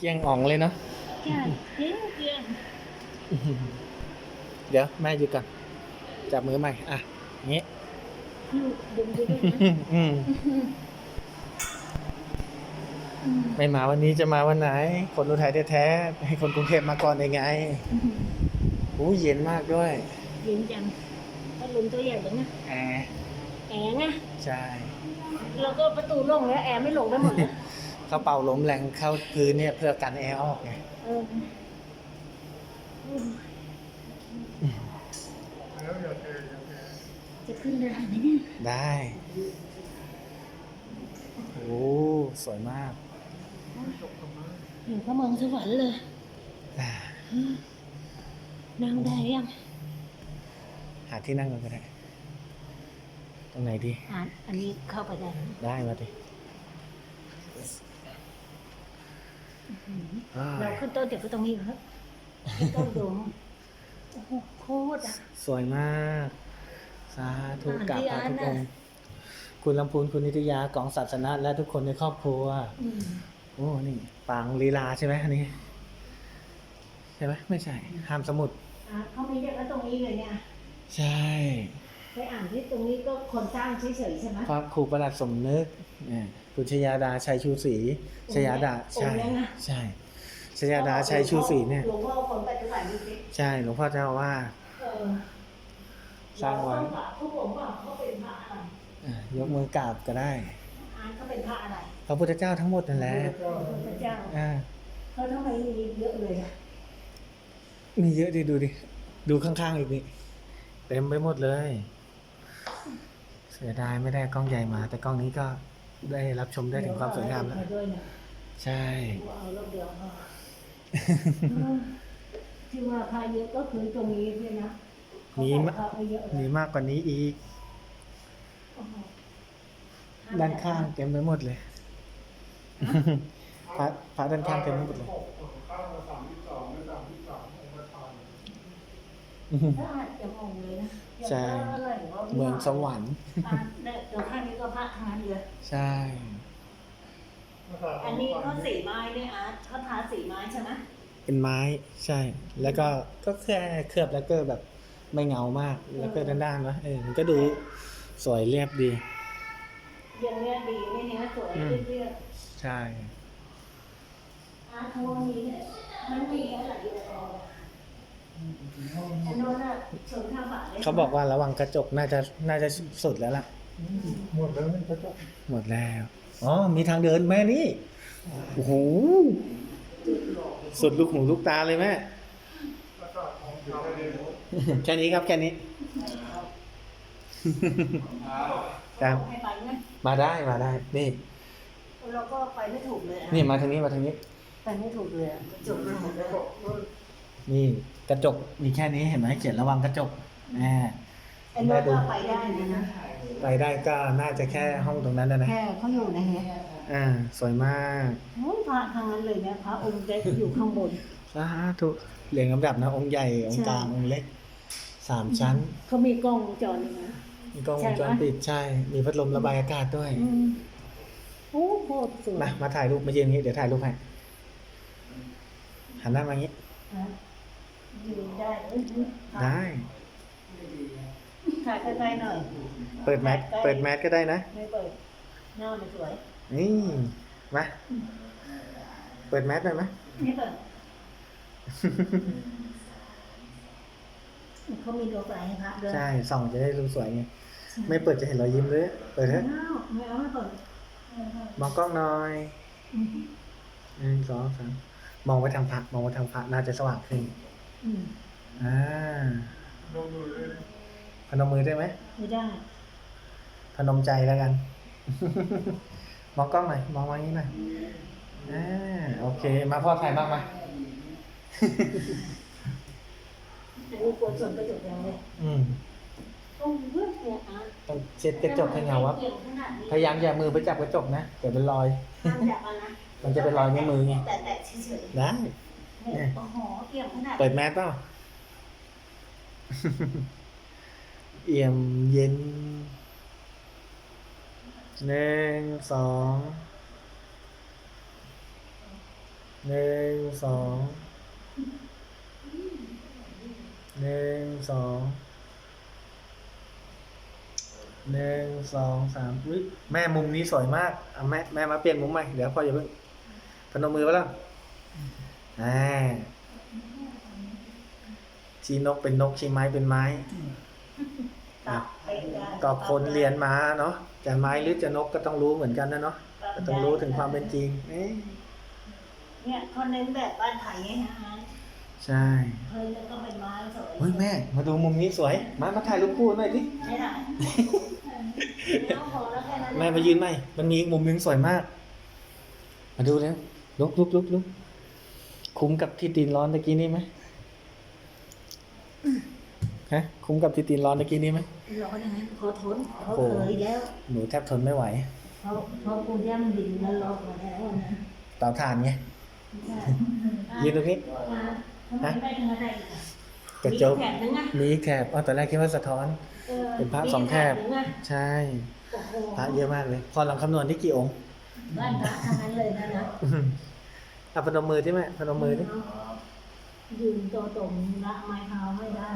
เกลี้ยงอ่องเลยเนาะใช่เกลี้ยงเกลี้ยงเดี๋ยวแม่หยุดก่อนจับมือใหม่ อะอย่างงี้อยู่ดึงไปด้วยนะอืมอืมไม่มาวันนี้จะมาวันไหน คนอุทัยแท้ๆให้คนกรุงเทพมาก่อนได้ไงอู้เย็นมากด้วย เย็นจังพัดลมตัวใหญ่เลยนะแอร์แอร์ไงใช่ แล้วก็ประตูลงแล้วแอร์ไม่ลงได้หมดนะ เขาเป่าลมแรงเข้าพื้นเนี่ยเพื่อกันแอร์ออกไงเอออืมจะขึ้นได้ไหมเนี่ยได้ โอ้ สวยมากอยู่พระเมืองสวรรค์เลยอ่านั่งได้ยัง หาที่นั่งกันก็ได้ ตรงไหนดีอ่านอันนี้เข้าไปได้ไหมได้มาดิอ่า เราขึ้นต้นเดี๋ยวก็ตรงนี้ครับขึ้นต้นโดมโอ้โหโคตรอะสวยมาก สาธุอ่านกับที่พระอ่านทุกน่ะองค์คุณลำพูนคุณนิตยากองศาสนะและทุกคนในครอบครัว อืมโอ้ นี่ปางลีลาใช่ไหมอันนี้ ใช่ไหมไม่ใช่ ห้ามสมุด อะเขามีเด็กก็ตรงนี้เลยเนี่ยใช่ไปอ่านที่ตรงนี้ก็คนสร้างเฉยๆใช่ไหมพระครูประหลัดสมนึกเนี่ย คุณชยาดาชัยชูศรีชยาดาใช่องค์เนี้ยนะใช่ชยาดาชัยชูศรีเนี่ยหลวงพ่อคนปัจจุบันนี้สิใช่หลวงพ่อเจ้าอาว่าสเออสร้างไว้เต้องถามพวกผมว่าเขาเป็นพระอะไรอะยกมือกราบก็ได้อ่านเขาเป็นพระอะไรพระพุทธเจ้าทั้งหมดนั่นแหละพระพุทธเจ้าอ่าเขาทำไมมีเยอะเลยอะมีเยอะดิดูดิดูข้างๆอีกนี่เต็มไปหมดเลย เสียดายไม่ได้กล้องใหญ่มา แต่กล้องนี้ก็ ได้รับชมได้ถึงความสวยงามแล้วเดี๋ด้วยนะใช่เอารอบเดียวพอที่ว่าพระเยอะก็คือตรงนี้ด้วยนะมีเขามบอกพระไว้เยอะเลยมีมากกว่านี้อีกโอ้โหด้านข้างเต็มไปหมดเลยพระพระด้านข้างเต็มไปหมดเลยถ้าอ่านจะงงเลยนะ ใช่อย่างว่าอะไรวะเมืองสวรรค์อ่านเนี่ยเดี๋ยวข้างนี้ก็พระทั้งนั้นเลยใช่ อันนี้เขาสีไม้เนี่ยอาร์ตเขาทาสีไม้ใช่ไหมเป็นไม้ใช่ แล้วก็ก็แค่เคลือบแล้วก็แบบไม่เงามาก แล้วก็ด้านๆวะเออมันก็ดูสวยเรียบดีอย่างเนี้ยดีไม่เนี้ยสวยอืมเรียบใช่ๆอาร์ตเขาว่ามีเนี่ยมันมีอะไรอยู่ ในตัวอันโน้นอะเชิงท่าบาเลยเขาบอกว่าระวังกระจกน่าจะน่าจะสุดแล้วล่ะ หมดแล้วกระจกหมดแล้ว อ๋อ มีทางเดินแม่นี่ โอ้โห สุดลูกหูลูกตาเลยแม่ แค่นี้ครับแค่นี้ ครับ ให้ไปเนี่ยมาได้มาได้ นี่ เราก็ไปไม่ถูกเลยอะนี่มาทางนี้มาทางนี้ ไปไม่ถูกเลยอะจบไปหมดเลย นี่กระจกมีแค่นี้เห็นไหมเขียนระวังกระจกแหมไอ้โน้นก็ไปได้เลยนะไปได้ก็น่าจะแค่ห้องตรงนั้นนะนะแค่เขาอยู่ในเนี้ยอ่าสวยมากโอ้ยพระทางนั้นเลยเนี่ยพระองค์จะอยู่ข้างบน สาธุเรียงลำดับนะ องค์ใหญ่องค์กลางองค์เล็กสามชั้น เขามีกล้องวงจรอยู่นะ มีกล้องวใช่งไหมจรปิดใช่ มีพัดลมระบายอากาศด้วยอืมโอ้โคตรสวยมามาถ่ายรูปมายืนอย่างนี้เดี๋ยวถ่ายรูปให้หันหน้ามาอย่างนี้ นะ ยืนได้เอ้ยได้ ถ่ายใกล้ๆหน่อย เปิดแมสเปิดแมสก็ได้นะ ไม่เปิด หน้ามันสวย นี่มาเปิดแมสหน่อยไหมไม่เปิด เขามีตัวแปรให้พระด้วยใช่ส่องจะได้ดูสวยไง ไม่เปิดจะเห็นรอยยิ้มเลยเปิดเถไม่อะเอาไม่เอาไม่เปิดไม่เอามองกล้องหน่อยอืมหนึ่งสองสามมองไปทางพระมองไปทางพระน่าจะสว่างขึ้น อืมอ่าพนมมือได้ไหมไม่ได้ พนมใจแล้วกัน มองกล้องหน่อยมองมาอย่างนี้หน่อยอ่าโอเค มาพ่อถ่ายบ้างมาอันนี้กลัวส่วนกระจกยังเลยอืมโอ้ยเนี่ยอะต้องเช็ดกระจกให้เงาวับเก่งขนาดนี้พยายามอย่ามือไปจับกระจกนะเดี๋ยวเป็นรอย ห้ามจับเอานะมันจะเป็นรอยนิ้วมือไงแต่แต่เฉยได้ๆเนี่ย โอ้โหเกี่ยงขนาดเปิดแมสเปล่าเอี่ยมเย็นหนึ่งสองหนึ่งสองหนึ่งสองหนึ่งสองสามอุ้ยแม่มุมนี้สวยมากอะแม่แม่มาเปลี่ยนมุมใหม่เดี๋ยวพออย่าเพิ่งพนมมือไปแล้ว ชีนกเป็นนกชีไม้เป็นไม้อะก็คนเรียนมาเนาะจะไม้หรือจะนกก็ต้องรู้เหมือนกันนะเนาะก็ต้องรู้ถึงความเป็นจริงเอ๊ะเนี่ยเขาเน้นแบบบ้านไทยไงฮะใช่เพิ่นแล้วก็เป็นไม้สวยเฮ้ยแม่ มาดูมุมนี้สวยมามาถ่ายรูปคู่หน่อยดิไม่ได้ไม่ต้องพอแล้วแค่นั้นแม่มายืนไหมมันมีอีกมุมหนึงสวยมาก มาดูแล้วลุกลุกลุกลุก คุ้มกับที่ตีนร้อนตะกี้นี้ไหมฮะคุ้มกับที่ตีนร้อนตะกี้นี้ไหมร้อนอย่างนั้นพอทนเขาโอ้เคยแล้วหนูแทบทนไม่ไหวเพราะเพราะกูย่ำดินแล้วรอกมาแล้วนะเตาถ่านไงยืนตรงนี้ทำไมไม่ทำอะไรอีกอะกระจกมีแขนนึงอะมีแถบอ๋อตอนแรกคิดว่าสะท้อนออเป็นพระสองแถบมีนึงอะใช่โอ้โหพระเยอะมากเลย พอลองคำนวณได้กี่องค์บ้านพระทั้งนั้นเลยนะนะ อื้อหือเอาพนมมือที่แม่พนมมือดิยืนตัวตรงละไม้เท้าไม่ได้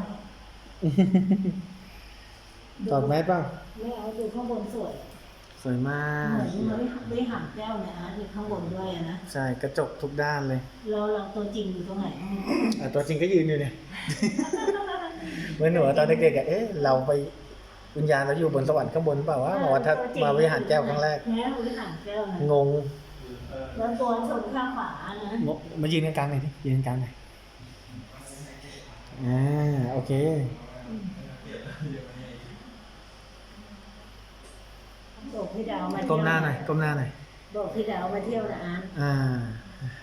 ตอบไหมเปล่าไม่เอาดูข้างบนสวยสวยมาเหกมือนไม่ไม่หักแก้วเนี่ยนะที่ข้างบนด้วยอะนะใช่กระจกทุกด้านเลยเราเราตัวจริงอยู่ตรงไหนอะตัวจริงก็ยืนอยู่เนี่ยเหมื่อนหนูตอนเด็กๆอะเอ๊ะเราไปวิญญาณเราอยู่บนสวรรค์ข้างบนเปล่าวะมาวัดทัศน์มาวิหารแก้วครั้งแรกแม้วิหารแก้วนะงง แล้วตัวชนข้างฝานะงงมายืนกลางๆหน่อยดิยืนกลางๆหน่อยอ่าโอเค บอกพี่ดาวมาเที่ยวก้มหน้าหน่อยก้มหน้าหน่อยบอกพี่ดาวมาเที่ยวนะอาร์ตอ่า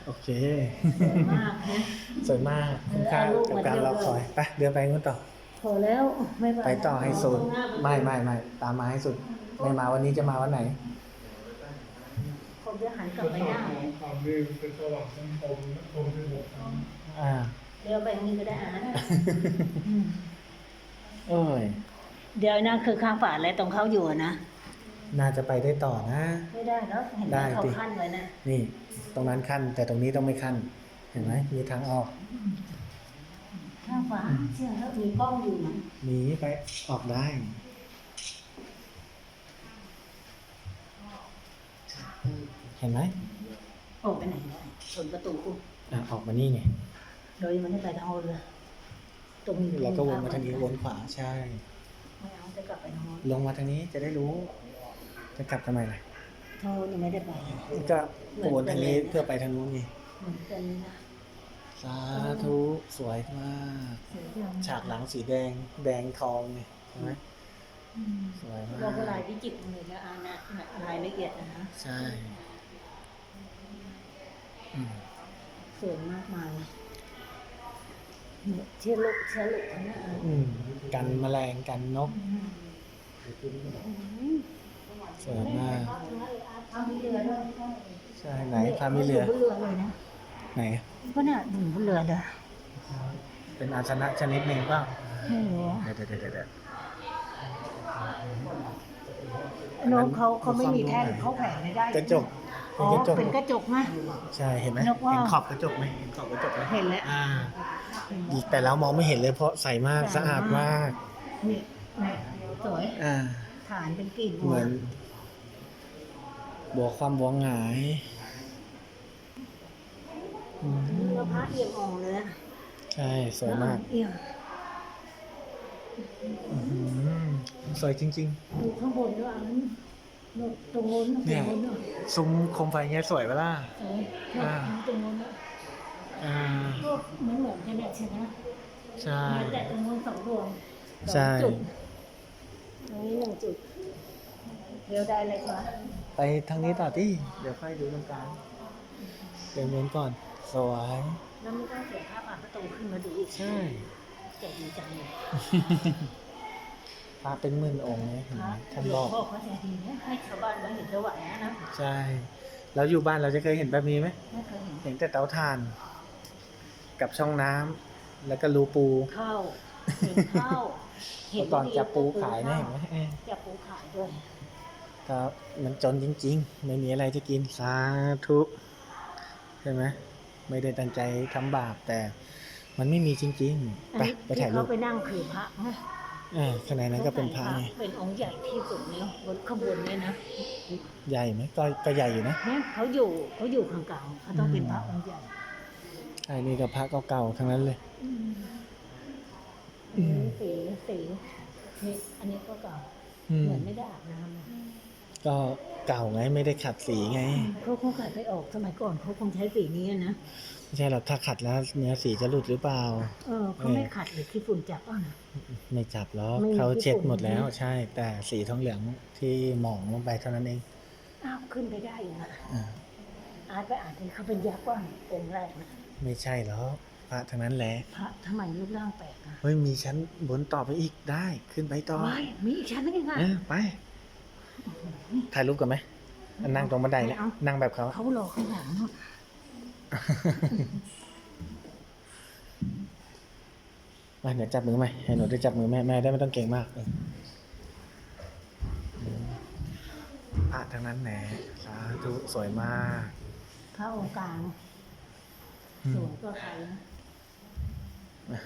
โอเค สวยมากนะ สวยมากคุ้มค่ากับการรอคอยไปเดินไปนู้นต่อ พอแล้วไม่ไปต่อให้สุด ไม่ไม่ไม่ตามมาให้สุด ไม่มาวันนี้จะมาวันไหนผ มจะหันกลับไปหน้าความดื้อเป็นสว่างสังคมคมที่หกอ่าเดี๋ยวไปทางนี้ก็ได้อาร์ตเอ้ยเดี๋ยวนั่นคือข้างฝาและตรงเขาอยู่อะนะ น่าจะไปได้ต่อนะ ไม่ได้แล้วเห็นไหมได้เขาสิขั้นไว้นะนี่ ตรงนั้นขั้น แต่ตรงนี้ต้องไม่ขั้น เห็นไหมมีทางออก ข้างฝาเชื่อแล้วมีกล้องอยู่นะหนีไปออกได้ เห็นไหมออกไปไหนได้ชนประตูกูอะออกมานี่ไงโดยมันไม่ไปทางโน้นเลยตรงนี้แล้วก็วนมาทางนี้วนขวาใช่ไม่เอาจะกลับไปทางโน้นลงมาทางนี้จะได้รู้ จะกลับทำไมล่ะทางโน้นยังไม่ได้ไปก็วนทางนี้เพื่อไปทางนู้นไงเหมือนกันเลยนะสาธุสวยมากสวยจังฉากหลังสีแดง แดงทองไงเห็นไหมอืมสวยมาเราก็กลายวิจิตรเลยนะอานะนะลายละเอียดนะนะใช่อืม สวยมากมายเนี่ยเชื่อลุกเชื่อลุกนะอาอืมกันแมลงกันนกสวยมากทำเรือด้วยใช่ไหนพามีเรืออยู่บนเรือเลยนะไหนก็น่ะอยู่บนเรือเลยเป็นอาสนะชนิดหนึ่งเปล่าไม่รู้เดี๋ยวเดี๋ยวเดี๋ยวเดี๋ยวนกเขาเขาไม่มีแท่นเขาแผ่ไม่ได้กระจก อ๋เป็อนกระจกเป็นกระจกนะ ใช่เห็นไหมนกว่าเห็นขอบกระจกไหมเห็นขอบกระจกไหมเห็นแล้ว อ่าแต่เรามองไม่เห็นเลยเพราะใสมากสะอาดมากนี่นี่สวยอ่าฐานเป็นกลีบบัเหวมือนบัวความบัวหงายอืมแล้วพระเอี่ยมอ่องเลยนะใช่สวยมากเอี่ยมอื้อหือสวยจริง ดูข้างบนด้วยอันนั้น นู่นตรงโน้นตรงเนี่ย โน้นน่ะๆซุ้มโคมไฟเงี้ยสวยปะล่ะ สวยอ่า ตรงโน้นน่ะอ่าก็เหมือนเหมือนกันเนี่ยใช่ไหมใช่มีแต่ตรงโน้นสองดวงใช่สองจุดตรงนี้หนึ่งจุดเดี๋ยวได้เลยค่ะไปทางนี้ต่อที่เดี๋ยวค่อยดูตรงกลางเดินเว้นก่อน สวย แล้วไม่ต้องเสียค่าผ่านประตูขึ้นมาดูอีกใช่เจ๋งดีจังเลย พระเป็นหมื่นองค์เนี่ยเห็นไหมท่านหลบวองกพ่อเขาใจดีนะให้ชาวบ้านมาเห็นสวรรค์นะนะใช่ แล้วอยู่บ้านเราจะเคยเห็นแบบนี้ไหม ไม่เคยเห็นเห็นแต่เตาถ่าน กับช่องน้ำแล้วก็รูปู ข้าวเห็นข้าวเมื่อก่อนจับปูขายนะเห็นไหมเออจับปูขายด้วยครับมันจนจริง ๆ ไม่มีอะไรจะกินสาธุเห็นไหมไม่ได้ตั้งใจทำบาปแต่ มันไม่มีจริงๆไปไปถ่ายรูเขาป ไปนั่งคือพระนะ อ่าข้างในนั้นก็เป็นพระไงเป็นองค์ใหญ่ที่สุดเนี่ยบนขบวนเนี่ยนะใหญ่ไหมก็ก็ใหญ่อยู่นะเนี่ยเขาอยู่เขาอยู่ข้างกลางเขาต้องเป็นพระองค์ใหญ่ไอ้นี่ก็พระเก่าๆทั้งนั้นเลยอืมสีสีนี่อันนี้ก็เก่าอืมเหมือนไม่ได้อาบน้ำนะ ก็เก่าไงไม่ได้ขัดสีไงเขาคงขัดไปออกสมัยก่อนเขาคงใช้สีนี้นะไม่ใช่หรอกถ้าขัดแล้วเนื้อสีจะหลุดหรือเปล่า เออเขาไม่ขัดหรือที่ฝุ่นจับอะนะไม่จับหรอกไม่มีเขาเช็ดที่ฝุ่นหมดแล้วนะใช่ แต่สีทองเหลืองที่หมองลงไปเท่านั้นเองอ้าวขึ้นไปได้อยู่นะอ่าอาร์ตไปอ่านที่เขาเป็นยักษ์ว่าองค์แรกนะไม่ใช่หรอกพระทั้งนั้นแหละพระทำไมรูปร่างแปลกอะเฮ้ยมีชั้นบนต่อไปอีกได้ขึ้นไปต่อว้ายมีอีกชั้นนึงอีกอะเออไป ถ่ายรูปกันไหมนั่งตรงบันไดเนี่ยไม่เอานั่งแบบเขาเขารอข้างหลังนู่นมาเดี๋ยวจับมือไหมให้หนูได้จับมือแม่แม่ได้ไม่ต้องเก่งมากเออพระทั้งนั้นแหละสาธุสวยมากพระองค์กลางอืมสวยก็ใครนะ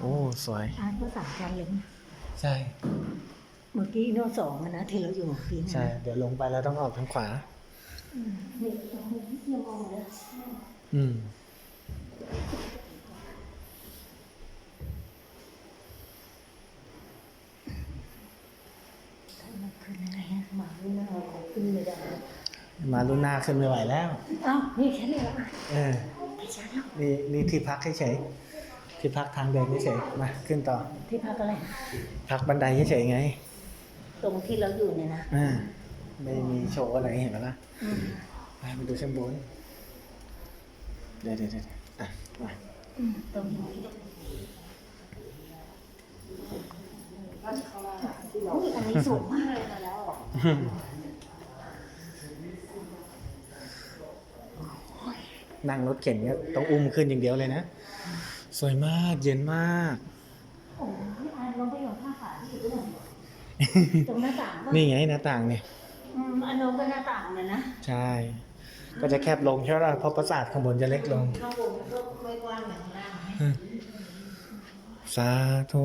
โอ้ สวยอาร์ตก็สามชั้นเลยนะใช่ เมื่อกี้โน่นสองอะนะที่เราอยู่เมื่อกี้นะใช่ เดี๋ยวลงไปแล้วต้องออกทางขวา อืมนี่ตรงนี้ยังมองเลยอืมถ้ามันขึ้นอะไรฮะหมาไม่น่าเอาของขึ้นไม่ได้มาลุนาขึ้นไม่ไหวแล้ว อ้าวนี่ชั้นเลยเหรอเออไม่ชั้นแล้ว นี่นี่ที่พักเฉยๆ ที่พักทางเดินเฉยๆมาขึ้นต่อ ที่พักอะไร พักบันไดเฉยๆไง ตรงที่เราอยู่เนี่ยนะอ่าไม่มีโชว์อะไรเห็นไหมล่ะอืมไปมาดูชั้นบนเดี๋ยวเดี๋ยวเดี๋ยวอะมาอืมตรงนี้อุ้ยอันนี้สูงมากเลยนะแล้วนั่งรถเข็นเนี่ยต้องอุ้มขึ้นอย่างเดียวเลยนะ สวยมากเย็นมาก โอ้ยอันลองไปหย่อนผ้าขาที่อยู่ตรงไหนตรงหน้าต่างป่ะนี่ไงหน้าต่างเนี่ย อืมอันนู้นก็หน้าต่างเลยนะใช่ ก็จะแคบลงใช่ไหมล่ะเพราะปราสาทข้างบนจะเล็กลง ข้างบนก็ไม่กว้างอย่างล่างไหมสาธุ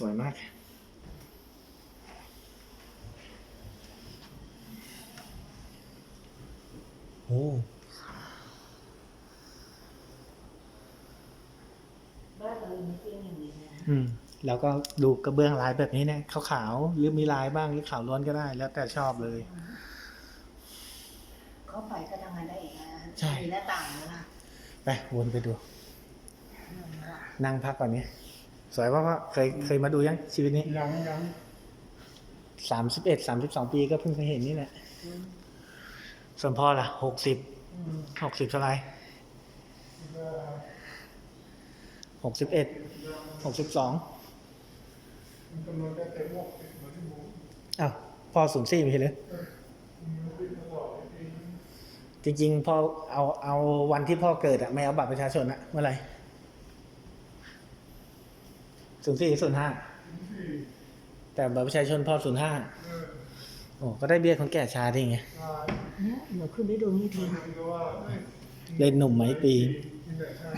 สวยมากโอ้บ้านเราไม่เที่ยงอย่างนี้นะอืม แล้วก็ดูกระเบื้องลายแบบนี้เนี่ยขาวๆหรือมีลายบ้างหรือขาวล้วนก็ได้ แล้วแต่ชอบเลย เข้าไปก็ทำงานได้อีกนะใช่มีหน้าต่างนะล่ะไปวนไปดู นั่งพักก่อนนี้ สวยว่าพ่อเคยเคยมาดูยังชีวิตนี้ยังยังสามสิบเอ็ดสามสิบสองปีก็เพิ่งเคยเห็นนี่แหละส่วนพ่อล่ะหกสิบหกสิบเท่าไหร่หกสิบเอ็ดหกสิบสองมันกำลังจะเต็มหกสิบเหมือนที่หมูอ้าวพ่อศูนย์สี่ไม่ใช่เหรือมันติดตลอดจริงจริงๆพ่อเอาเอาวันที่พ่อเกิดอะไม่เอาบัตรประชาชนอะเมื่อไหร่ ศูนย์สี่ศูนย์ห้าที่แต่บัตรประชาชนพ่อศูนย์ห้าเออโอ้ก็ได้เบี้ยคนแก่ชาดีไงตายเนี่ยเดี๋ยวขึ้นไปดูนี่ทีมันก็ว่าเอ้ยเล่นหนุ่มไหมปีที่ไหนใช่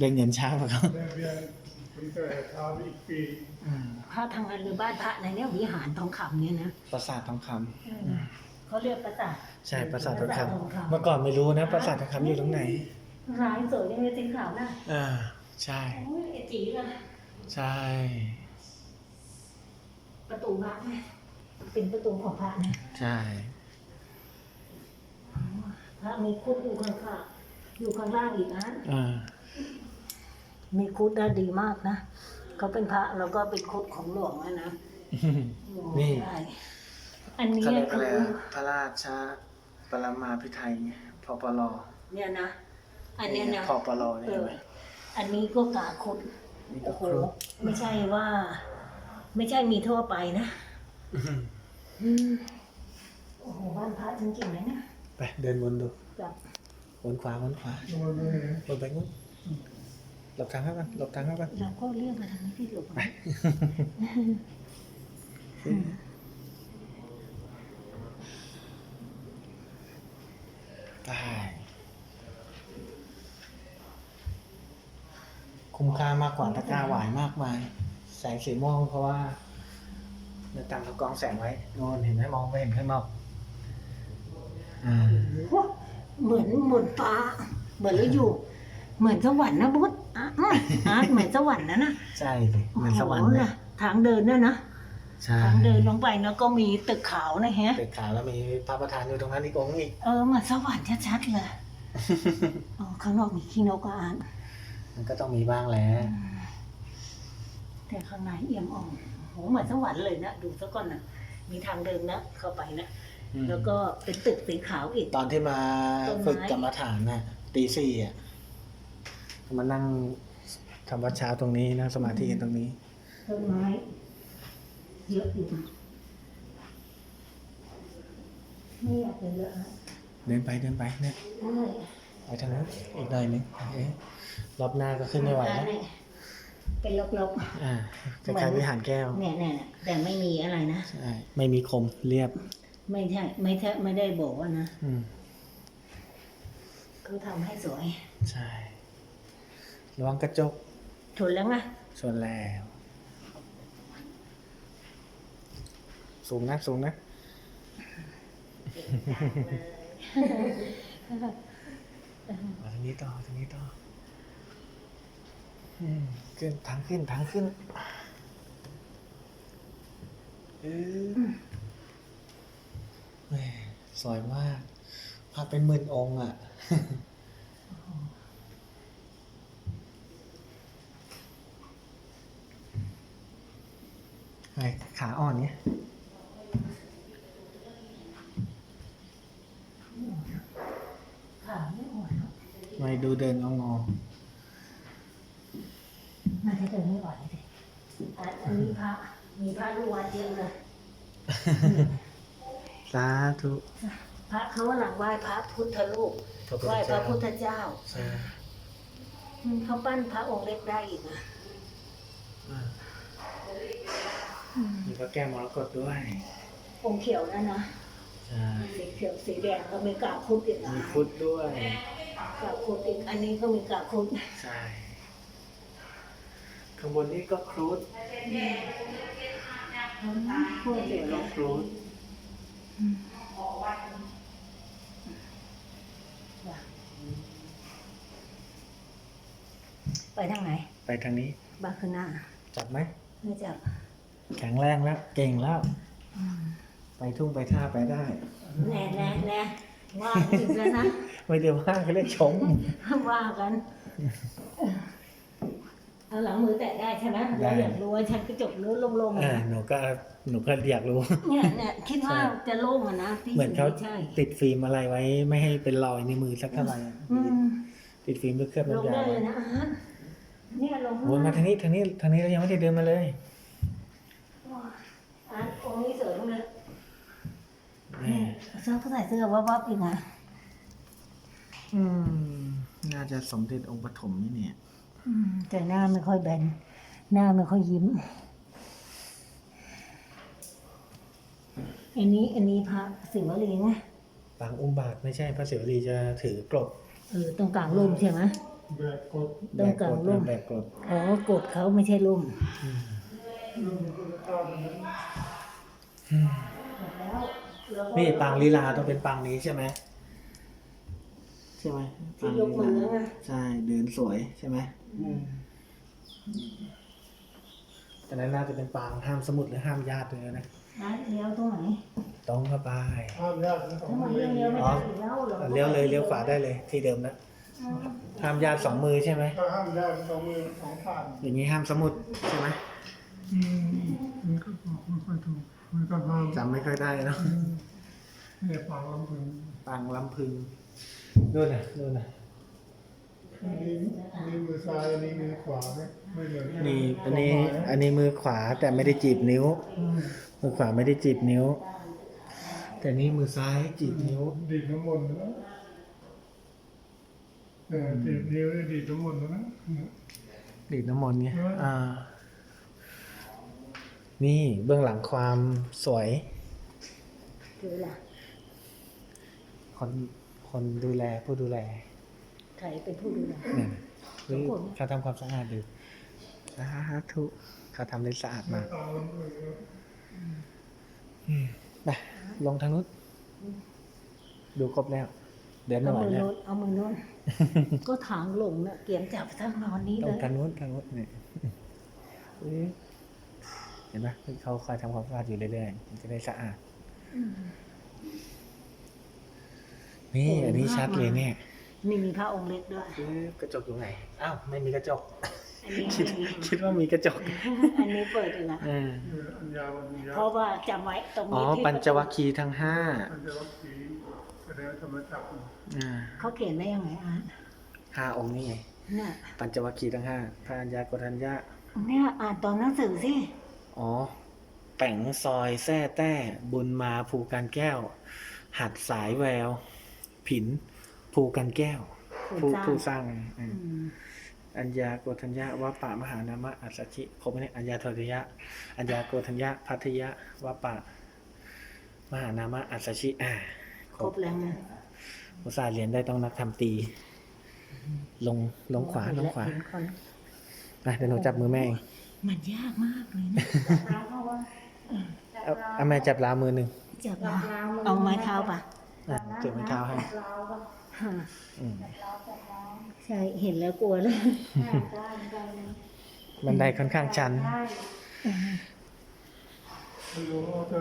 เล่นเงินช้ากว่าเขาได้เรียนคุณแต่ทาอีกปีพระทางานหรือบ้านพระในเนี่ยวิหารทองคำเนี่ยนะปราสาททองคำเขาเรียกปราสาทใช่ปราสาททองคปราสาททองคำำเมื่อก่อนไม่รู้นะปราสาททองคำอยู่ตรงไหนร้ายสวยยังเลยสีขาวนะอ่าใช่โอ้ยไอจีเลย ใช่ ประตูพระเนี่ยเป็นประตูของพระนะใช่พระมีคุดอยู่ข้างข้างอยู่ข้างล่างอีกนะอ่า มีคุดได้ดีมากนะเขาเป็นพระแล้วก็เป็นคุดของหลวงนะนะนี่ใช่อันนี้เขาเรียกคือะไรอ อะพระราชาปรมาภิไธยไงพปลเนี่ยนะ อันเนี้ยนะพปลเนี่ยเอเห็นอไหมอันนี้ก็กาคุด นี่ก็โอ้โหครุฑไม่ใช่ว่า ไม่ใช่มีทั่วไปนะอื้อหืออืมโอ้โหบ้านพระจริงๆนะเนี่ยไปเดินวนดูจ้ะวนขวาวนขวาโดนเลยวนไปงู้นหลบทางเข้ากันหลบทางเข้ากันเราก็เรียกมาทางนี้ที่หลบได้ คุ้มค่ามากกว่าตะกร้าหวายมากมาย แสงสีม่วงเพราะว่าเนื้อตังเขากรองแสงไว้โน่นเห็นไหมมองไม่เห็นข้างนอกอ่าเหมือนเหมือนฟ้าเหมือนเราอยู่ เหมือนสวรรค์นะบุ๊ดอะอะเหมือนสวรรค์นะนะใช่สิเหมือนสวรรค์โอ้โหเลยน่ะทางเดินเนี่ยนะใช่ทางเดินลงไปแล้วก็มีตึกขาวนะฮะตึกขาวแล้วมีพระประธานอยู่ตรงนั้นอีกองค์อีก เออเหมือนสวรรค์ชัดๆเลย อ๋อข้างนอกมีขี้นกก็อ่าน มันก็ต้องมีบ้างแหละแต่ข้างในเอี่ยมอ่องโหเหมือนสวรรค์เลยนะ ดูซะก่อนนะมีทางเดินนะ เข้าไปนะอืมแล้วก็เป็นตึกสีขาวอีก ตอนที่มาต้นไม้ฝึกกรรมฐานน่ะตีสี่อะมานั่งทำวัดเช้าตรงนี้นั่งสมาธิกันตรงนี้ต้นไม้เยอะอยู่ไม่อยากจะเลอะฮะเดินไปเดินไปเนี่ยใช่ไปทางนั้นอีกหน่อยหนึงเอ๊ะ รอบหน้าก็ขึ้นไม่ไหวแล้วเนี่ยเป็นลบอ่าคล้ายๆวิหารแก้วๆเนี่ยเนี่ยแต่ไม่มีอะไรนะใช่ไม่มีคมเรียบ ไม่ใช่ไม่ใช่ไม่ได้บอกว่านะอืมคือทำให้สวย ใช่ระวังกระจกถูกแล้วไงส่วนแล้ว สูงนะสูงนะมาทางนี้ต่อทางนี้ต่ออืม ขึ้นทางขึ้นทางขึ้นเออแหม่สวยมากภาพเป็นหมื่นองค์อะไงขาอ่อนเนี้ยขาไม่อ่อนหรอกไม่ดูเดินงองอ น่าจะเดินไม่ไหวเลยอะอันนี้พระมีพระลูกวัดเยอะเลยสาธุพระเขาหลังไหว้พระพุทธรูปพระพุทธไหว้พเจ้าระพุทธเจ้าใช่อืมเขาปั้นพระองค์เล็กได้อีกนะอ่ามีพระแก้วมรกตด้วย องค์เขียวนั่นนะใช่สีเขียวสีแดงก็มีกาบคุดอีกนะมีพุทธด้วยกาบคุดอีกอันนี้ก็มีกาบคุดใช่ ข้างบนนี้ก็ครูดพูดเดี๋ยวก็นะครูดไปทางไหน ไปทางนี้ บาคือหน้า จับไหม ไม่จับ แข็งแรงแล้ว เก่งแล้ว ไปทุ่งไปท่าไปได้ แน่แน่แน่ว่ากันอีกแล้วนะ ไม่เดี๋ยวว่าเขาเรียกชม ว่ากัน เอาหลังมือแตะได้ใช่ไหมได้ เราอยากรู้ว่าฉันกระจกเนื้อโล่งๆอ่าอะหนูก็หนูก็อยากรู้ เนี่ยเนี่ยคิดว่าจะโล่งอะนะที่เหมือนเขา ใช่ติดฟิล์มอะไรไว้ไม่ให้เป็นรอยในมือสักเท่าไหร่อะอืมติดฟิล์มด้วยเคลือบลงน้ำยาได้เลไว้ยนะอาร์ตเนี่ยลงวนมาทางนี้ทางนี้ทางนี้เรายังไม่ได้เดินมาเลย อาร์ตองค์นี้สวยมากเลยแหม่เสื้อเขาใส่เสื้อวับๆอีกอะอืม น่าจะสมเด็จองค์ปฐมนี่เนี่ยอืม แต่หน้าไม่ค่อยแบน หน้าไม่ค่อยยิ้ม อันนี้อันนี้พระสิวลีไงปางอุ้มบาทไม่ใช่พระศิวลีจะถือกรดเออตรงกลางร่มใช่ไหมแบกกดตรงกลางร่มแบกกรดอ๋อกดเขาไม่ใช่ร่มรุ่นคุณภาพนั้นแล้วแล้วก็นี่ปางลีลาต้องเป็นปางนี้ใช่ไหมใช่ไหมที่ยกมือไงใช่เดินสวยใช่ไหมอืม แต่นั้นน่าจะเป็นปางห้ามสมุดหรือห้ามญาติเลยนะร้านเลี้ยวตรงไหนตรงเข้าไปภาพยากนะสองถ้ามันมือเลี้ยวเลี้ยวไม่ได้อีกแล้วเหรอเลี้ยวเลยเลี้ยวขวาได้เลยที่เดิมนะอืมห้ามญาติสองมือใช่ไหมถ้าห้ามยากสองมือสองผ่านอย่างนี้ห้ามสมุดใช่ไหมมันก็บอกไม่ค่อยถูกมันก็ห้ามจำไม่ค่อยได้เนาะเนี่ยปากลำพึงปางลำพึงดูนะดูนะ อันนี้อันนี้มือซ้ายอันนี้มือขวาไม่ไม่เหมือนกันี่อันนี้อันนี้มือขวาแต่ไม่ได้จีบนิ้ว มือขวาไม่ได้จีบนิ้ว แต่นี่มือซ้ายจีบนิ้ว ดีดน้ำมนต์แล้วเออดีดนิ้วนี่ดีดน้ำมนต์แล้วนะ ดีดน้ำมนต์ไงใช่ไหมอ่า นี่เบื้องหลังความสวย คืออะไรคนคนดูแลผู้ดูแล ใครเป็นผู้ดูแลเนี่ยเฮ้ยทุกคนเขาทำความสะอาดดูสาธุเขาทำได้สะอาดมากตามมันเลยไปลงทางนู้นดูครบแล้ว เดินไม่เอาไหวมือแล้วโน้นเอามือโน้นก็ถางหลงน่ะเกียมจับทางนอนนี้ลเลงยทางนู้นทางนู้นนี่เอ้ยเห็นไหมเขาคอยทำความสะอาดอยู่เรื่อยๆมันจะได้สะอาดนี่อันนี้ชัดเลยเนี่ย นี่มีพระองค์เล็กด้วยเอ๊ะกระจกอยู่ไหน อ้าว ไม่มีกระจก อันนี้คิดคิดว่ามีกระจก อันนี้เปิดอยู่นะเออเอออันยาวอันยาเพวราะว่าจำไว้ตรงอ๋อ นี้ที่ปัญจวัคคีย์ทั้งห้ามันจะวัดสีแสดงธรรมจักรอ่าเขาเขียนได้ยังไงอะห้าองค์นี่ไง เนี่ยปัญจวัคคีย์ทั้งห้าพระอัญญากรัญญา เนี่ยอ่านตอนหนังสือสิอ๋อ แป่งซอยแท่แต้ บุญมาภูการแก้ว หัดสายแวว ผิน ภูการแก้ว ผู้ผู้สร้างผู้สร้างไงอืมอืม อัญญาโกธัญญาวปะมหานามะอัสสชิครบไหมเนี่ยอัญญาโทติยะ อัญญาโกธัญญาพัทยะวปะ มหานามะอัสสชิ อ่าคครรบบแล้วไงอุตส่าห์เรียนได้ต้องนักทำตี ลงลงขวาลงขวาเห็นคนอะเดี๋ยวหนูจับมือแม่เองมันยากมากเลยนะเอาเอาแม่จับลามือหนึ่งจับมาเอาไม้เท้าปะอะเก็บไม้เท้าให้ ฮะอืมใช่เห็นแล้วกลัวเลยบันไดค่อนข้างชัน ไม่รู้ว่าจะ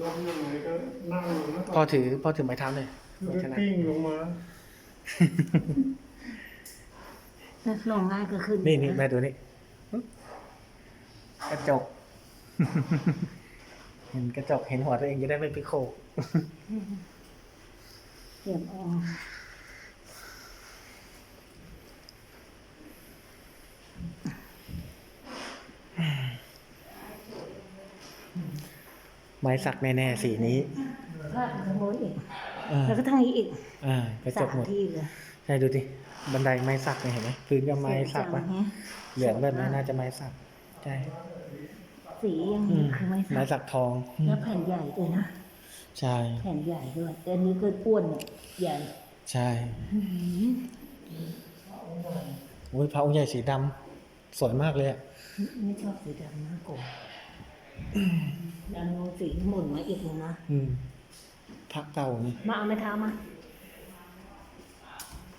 ล้มยังไงก็นั่งลงนะพอถือพอถือไม้เท้าเลยคือชนะปิ้งลงมา ลงง่ายก็ขึ้นนี่นี่แม่ดูนี่กระจก เห็นกระจกเห็นหัวตัวเองจะได้ไม่ไปโข กเก็บออกไม้สักแน่ ๆ สีนี้พลาดขโมยอีกอ่าแล้วก็ทั้งนี้อีกอ่ากระจสากมหมด ที่เลยใช่ดูดิบันไดไม้สักเนี่ยเห็นไหมพื้นก็ไม้สักสวปะยจังฮะเหลืองแบบนี้น่าจะไม้สักใช่สียังอืนี้มคือไม่ไม้สักสักทองอืมแล้วแผ่นใหญ่ด้วยนะ ใช่แผ่นใหญ่ด้วยแต่อันนี้ก็อ้วนเนี่ยใหญ่ใช่โอ้ยพระองค์ใหญ่สีดำสวยมากเลยอะไม่ชอบสีดำนะโกรธดำนูนสีหมุนมาอีกเลยนะอืมพระเก่านี่มาเอาไม้เท้ามา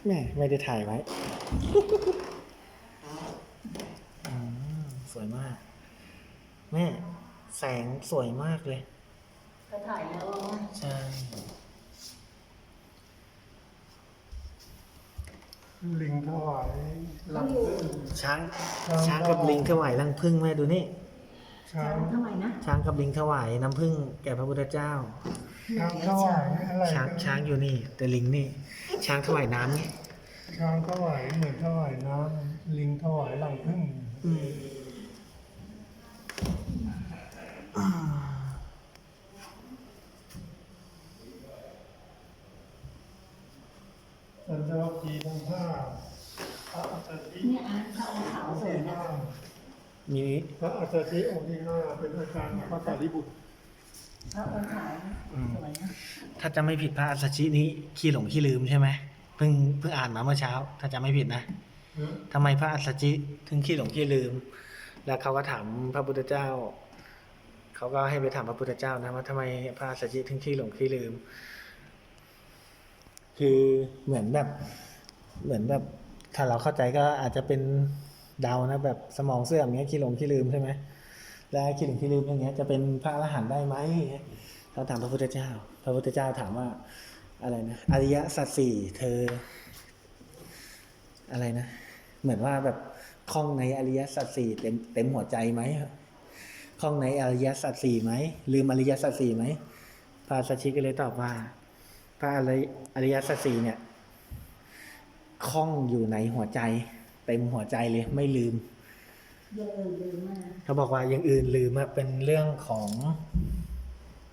แม่ไม่ได้ถ่ายไว้อืมสวยมาก แม่ แสงสวยมากเลย ก็ถ่ายแล้วใช่ลิงถวายลำพึ่ง ช้าง ช้างช้างกับลิงถวายรังพึ่งแม่ดูนี่ ช้างทำไมนะช้างกับลิงถวายน้ำพึ่งแก่พระพุทธเจ้า ช้างถวายอะไรช้างช้างอยู่นี่ แต่ลิงนี่ ช้างถวายน้ำนี่ช้างถวายเหมือนถวายน้ำลิงถวายลำพึ่งอืม อ่าสัตีทั้งห้าพระอัสสชิเนี่ยอ่านเขาขาวองค์สวยที่นะห้ามีพระอัสสชิองค์ที่ห้าเป็นอาจารย์พระสารีบุตรพระองค์ขาวสวยนะถ้าจะไม่ผิดพระอัสสชินี้ขี้หลงขี้ลืมใช่ไหมเพิ่งเพิ่งอ่านมาเมื่อเช้า ถ้าจะไม่ผิดนะทำไมพระอัสสชิถึงขี้หลงขี้ลืม แล้วเขาก็ถามพระพุทธเจ้า เขาก็ให้ไปถามพระพุทธเจ้านะว่าทำไมพระอัสสชิถึงขี้หลงขี้ลืม คือเหมือนแบบ เหมือนแบบถ้าเราเข้าใจก็อาจจะเป็นเดานะแบบสมองเสื่อมเงี้ยขี้หลงขี้ลืมใช่ไหมแล้วขี้หลงขี้ลืมอย่างเงี้ยจะเป็นพระอรหันต์ได้ไหมเงี้ยเขาถามพระพุทธเจ้า พระพุทธเจ้าถามว่าอะไรนะอริยสัจสี่เธอ อะไรนะ เหมือนว่าแบบคล่องในอริยสัจสี่เต็มเต็มหัวใจไหมคล่องในอริยสัจสี่ไหมลืมอริยสัจสี่ไหมพระสัชชิก็เลยตอบว่า พระอริอริยสัจสี่เนี่ยคล่องอยู่ในหัวใจ เต็มหัวใจเลยไม่ลืมเยอะเลยลืมมากเขาบอกว่าอย่างอื่นลืมอะเป็นเรื่องของ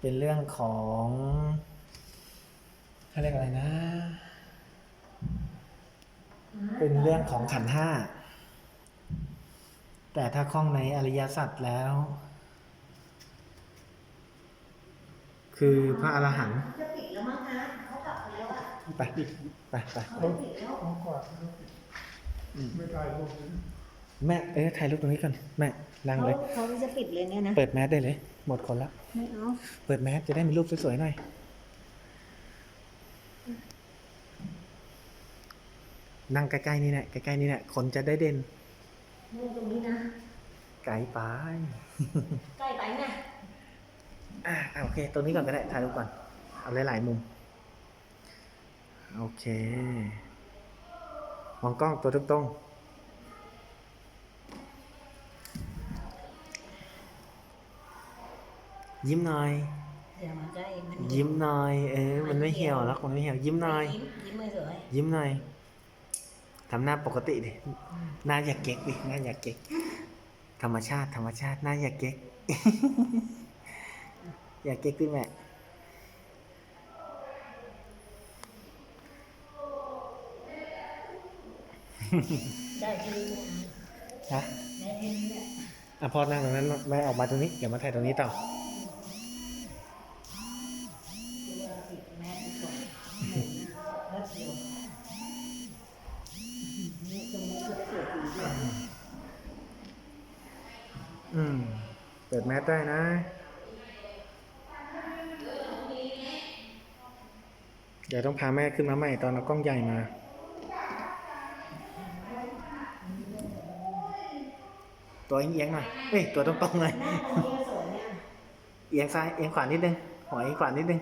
เป็นเป็นเรื่องของเขาเรียกอะไรนะ เป็นเรื่องของขันธ์ห้าแต่ถ้าคล้องในอริยสัจแล้ว คือพระอรหันต์ ไปแล้วอะไปไปไปเขาเขากวาดเขาปิดไม่ถ่ายรูปเลยแม่เออถ่ายรูปตรงนี้ก่อนแม่นั่งเขาเลยเขาจะปิดเลยเนี่ยนะเปิดแมสได้เลย หมดคนละไม่เอาเปิดแมสจะได้มีรูปสวยๆหน่อยนั่งใกล้ๆนี่แหละใกล้ๆนี่แหละคนจะได้เด่นนั่งตรงนี้นะไกลไปใกล้ไปไงอะอะโอเคตรงนี้ก่อนก็ได้ถ่ายรูปก่อนเอาหลายๆมุม โอเค มองกล้องตัวตรงๆ ยิ้มหน่อย เดี๋ยวมันใกล้มันยิ้มหน่อย เออ มันไม่เหี่ยวแล้วมันไม่เหี่ยว ยิ้มหน่อย ยิ้มยิ้มไม่สวยยิ้มหน่อย ทำหน้าปกติดิ หน้าอย่าเก๊กดิ หน้าอย่าเก๊ก ธรรมชาติ ธรรมชาติ หน้าอย่าเก๊ก อย่าเก๊กดิแม่ ได้ทีนี้นะฮะได้ทีนี้แหละอะพอนั่งตรงนั้นแม่ออกมาตรงนี้ เดี๋ยวมาถ่ายตรงนี้ต่อดูว่าปิดแมสดีกว่าหนึ่งนะแป๊บเดียวนี่ตรงนี้ก็เกิดอีกแล้วอืม เปิดแมสได้นะเดี๋ยวต้องพาแม่ขึ้นมาใหม่ตอนเอากล้องใหญ่มา ตัวเอียงๆหน่อยเอ้ยตัวตรงๆหน่อยหน้าตรงนี้ก็สวยเนี่ยเอียงซ้ายเอียงขวานิดนึงหัวเอียงขวานิดนึง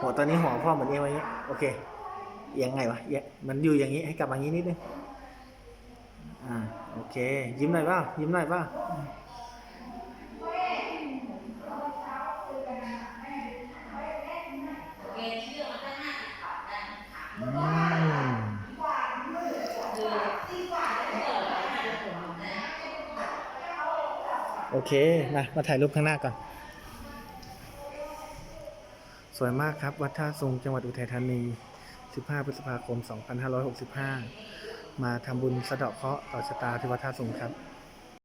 หัวตอนนี้หัวพ่อเหมือนเอียงไว้อย่างนี้โอเคเอียงไงวะเอียงมันอยู่อย่างนี้ให้กลับมาอย่างนี้นิดนึงอ่าโอเค ยิ้มหน่อยเปล่ายิ้มหน่อยเปล่า เคมามาถ่ายรูปข้างหน้าก่อน สวยมากครับ วัดท่าทรงจังหวัดอุทัยธานี 15 พฤษภาคม 2565 มาทำบุญสะเดาะเคราะห์ต่อชะตาที่วัดท่าทรงครับ